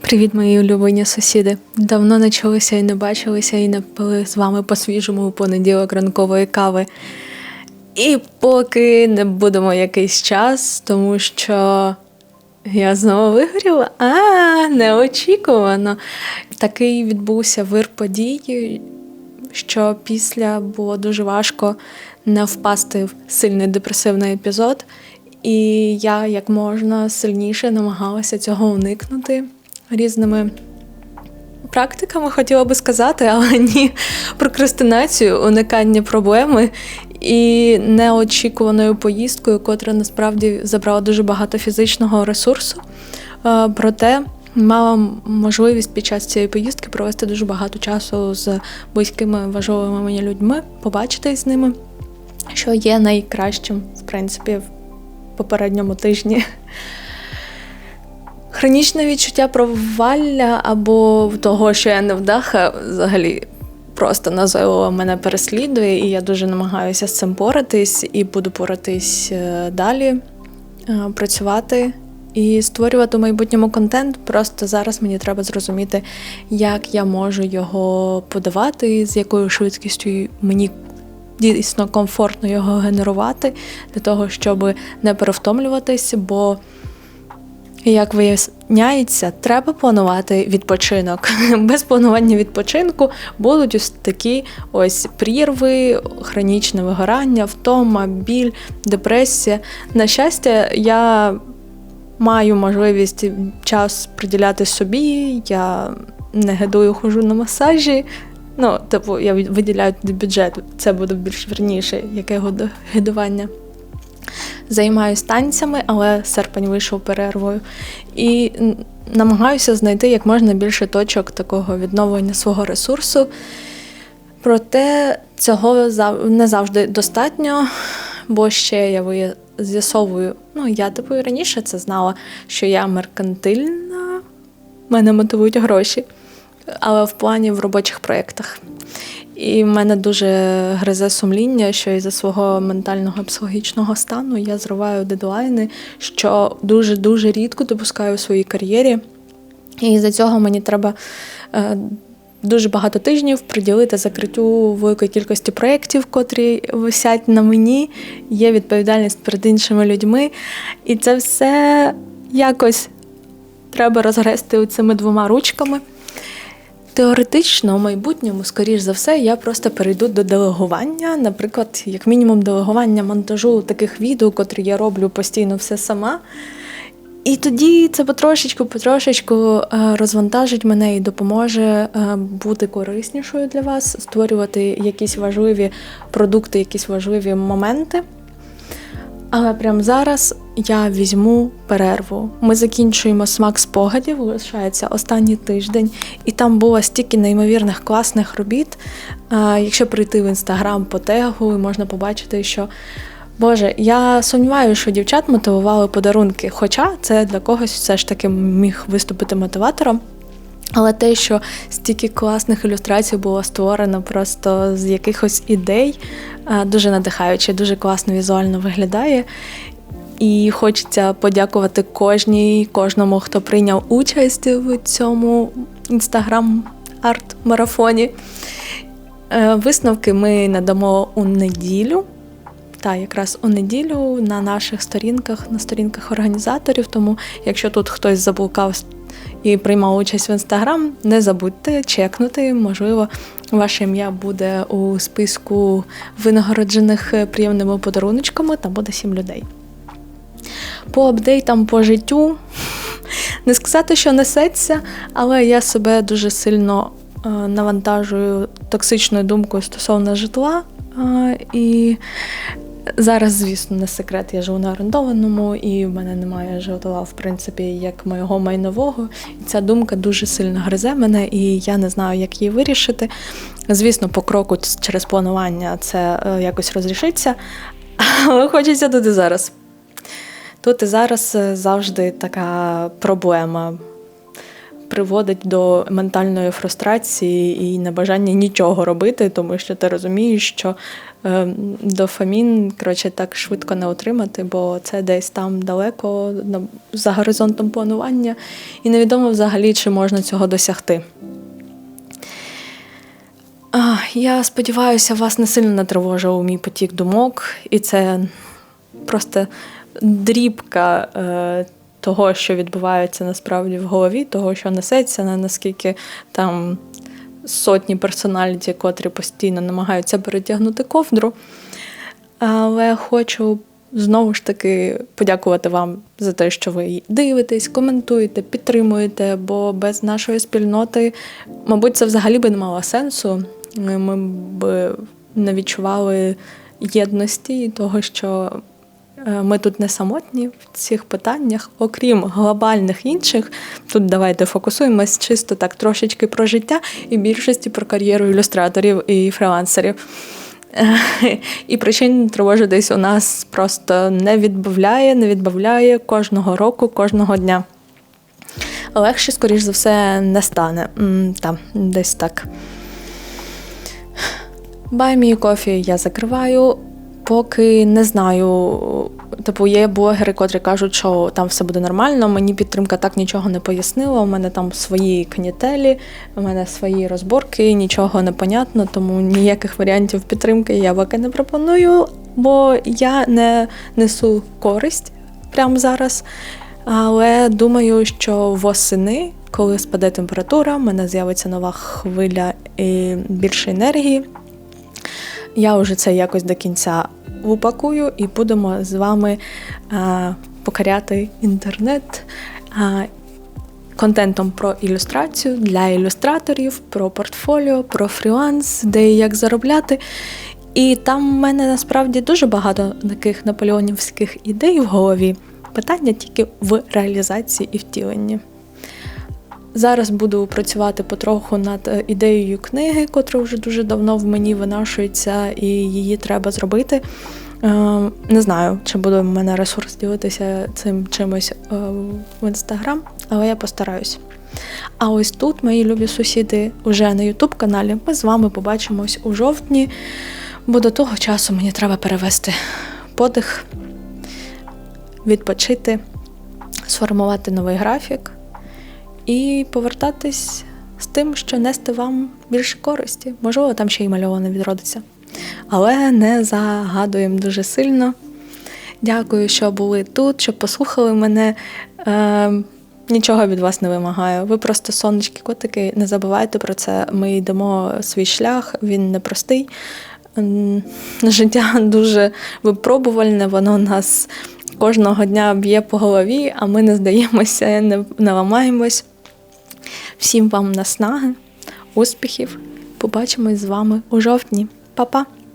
Привіт, мої улюблені сусіди. Давно не чулися і не бачилися, і не пили з вами по-свіжому у понеділок ранкової кави. І поки не будемо якийсь час, тому що я знову вигоріла. А, неочікувано. Такий відбувся вир подій, що після було дуже важко не впасти в сильний депресивний епізод. І я як можна сильніше намагалася цього уникнути різними практиками, хотіла би сказати, але ні, прокрастинацію, уникання проблеми і неочікуваною поїздкою, котра насправді забрала дуже багато фізичного ресурсу. Е, Проте мала можливість під час цієї поїздки провести дуже багато часу з близькими важливими мені людьми, побачитись з ними, що є найкращим, в принципі, попередньому тижні. Хронічне відчуття провалля або того, що я невдаха, взагалі просто назойливо мене переслідує, і я дуже намагаюся з цим поратись і буду поратись е, далі, е, працювати і створювати в майбутньому контент. Просто зараз мені треба зрозуміти, як я можу його подавати, з якою швидкістю мені дійсно комфортно його генерувати, для того, щоб не перевтомлюватись, бо. Як виясняється, треба планувати відпочинок. Без планування відпочинку будуть ось такі ось прірви, хронічне вигорання, втома, біль, депресія. На щастя, я маю можливість час приділяти собі. Я не гидую, хожу на масажі. Ну, типу, я виділяю туди бюджет. Це буде більш верніше, яке гидування. Займаюся танцями, але серпень вийшов перервою. І намагаюся знайти як можна більше точок такого відновлення свого ресурсу. Проте цього не завжди достатньо, бо ще я з'ясовую, ну я типу раніше це знала, що я меркантильна, мене мотивують гроші, але в плані в робочих проєктах. І в мене дуже гризе сумління, що із за свого ментального психологічного стану я зриваю дедлайни, що дуже-дуже рідко допускаю у своїй кар'єрі. І за цього мені треба е, дуже багато тижнів приділити закриттю великої кількості проєктів, котрі висять на мені. Є відповідальність перед іншими людьми. І це все якось треба розгрести цими двома ручками. Теоретично, в майбутньому, скоріш за все, я просто перейду до делегування, наприклад, як мінімум, делегування монтажу таких відео, котрі я роблю постійно все сама. І тоді це потрошечку, потрошечку е, розвантажить мене і допоможе е, бути кориснішою для вас, створювати якісь важливі продукти, якісь важливі моменти. Але прямо зараз я візьму перерву. Ми закінчуємо смак спогадів, лишається останній тиждень, і там було стільки неймовірних класних робіт. Якщо прийти в інстаграм по тегу, можна побачити, що Боже, я сумніваюся, що дівчат мотивували подарунки, хоча це для когось все ж таки міг виступити мотиватором. Але те, що стільки класних ілюстрацій було створено просто з якихось ідей, дуже надихаюче, дуже класно візуально виглядає. І хочеться подякувати кожній, кожному, хто прийняв участь в цьому інстаграм-арт-марафоні. Е, висновки ми надамо у неділю. Та якраз у неділю на наших сторінках, на сторінках організаторів. Тому, якщо тут хтось заблукав і приймав участь в інстаграм, не забудьте чекнути. Можливо, ваше ім'я буде у списку винагороджених приємними подаруночками, там буде сім людей. По апдейтам по життю не сказати, що несеться, але я себе дуже сильно е, навантажую токсичною думкою стосовно житла. Е, і Зараз, звісно, не секрет, я живу на орендованому, і в мене немає житла, в принципі, як моєго майнового. І ця думка дуже сильно гризе мене, і я не знаю, як її вирішити. Звісно, по кроку через планування це е, якось розрішиться, але хочеться тут і зараз. Тут і зараз е, завжди така проблема. Приводить до ментальної фрустрації і небажання нічого робити, тому що ти розумієш, що е, дофамін коротше, так швидко не отримати, бо це десь там далеко за горизонтом планування, і невідомо взагалі, чи можна цього досягти. Я сподіваюся, вас не сильно натривожив мій потік думок, і це просто дрібка е, того, що відбувається насправді в голові, того, що несеться, не наскільки там сотні персоналіті, котрі постійно намагаються перетягнути ковдру. Але хочу знову ж таки подякувати вам за те, що ви дивитесь, коментуєте, підтримуєте, бо без нашої спільноти, мабуть, це взагалі би не мало сенсу. Ми б не відчували єдності і того, що ми тут не самотні в цих питаннях, окрім глобальних інших. Тут давайте фокусуємось чисто так трошечки про життя і більшості про кар'єру ілюстраторів і фрилансерів. Е, І причин тривожі десь у нас просто не відбавляє, не відбавляє кожного року, кожного дня. Легше, скоріш за все, не стане. Там, десь так. Бай мій кофі я закриваю, поки не знаю. Типу, є блогери, котрі кажуть, що там все буде нормально. Мені підтримка так нічого не пояснила. У мене там свої канітелі, у мене свої розборки, нічого не понятно, тому ніяких варіантів підтримки я поки не пропоную, бо я не несу користь прямо зараз. Але думаю, що восени, коли спаде температура, в мене з'явиться нова хвиля і більше енергії. Я вже це якось до кінця упакую і будемо з вами а, покоряти інтернет а, контентом про ілюстрацію для ілюстраторів, про портфоліо, про фріланс, де і як заробляти. І там в мене насправді дуже багато таких наполеонівських ідей в голові. Питання тільки в реалізації і втіленні. Зараз буду працювати потроху над е, ідеєю книги, котра вже дуже давно в мені винашується, і її треба зробити. Е, Не знаю, чи буде в мене ресурс ділитися цим чимось е, в інстаграм, але я постараюсь. А ось тут, мої любі сусіди, уже на Ютуб каналі. Ми з вами побачимось у жовтні, бо до того часу мені треба перевести подих, відпочити, сформувати новий графік і повертатись з тим, що нести вам більше користі. Можливо, там ще й мальоване відродиться. Але не загадуємо дуже сильно. Дякую, що були тут, що послухали мене. Е, нічого від вас не вимагаю. Ви просто сонечки, котики, не забувайте про це. Ми йдемо свій шлях, він непростий. Життя дуже випробувальне, воно нас кожного дня б'є по голові, а ми не здаємося, не, не ламаємось. Всім вам наснаги, успіхів. Побачимось з вами у жовтні. Па-па!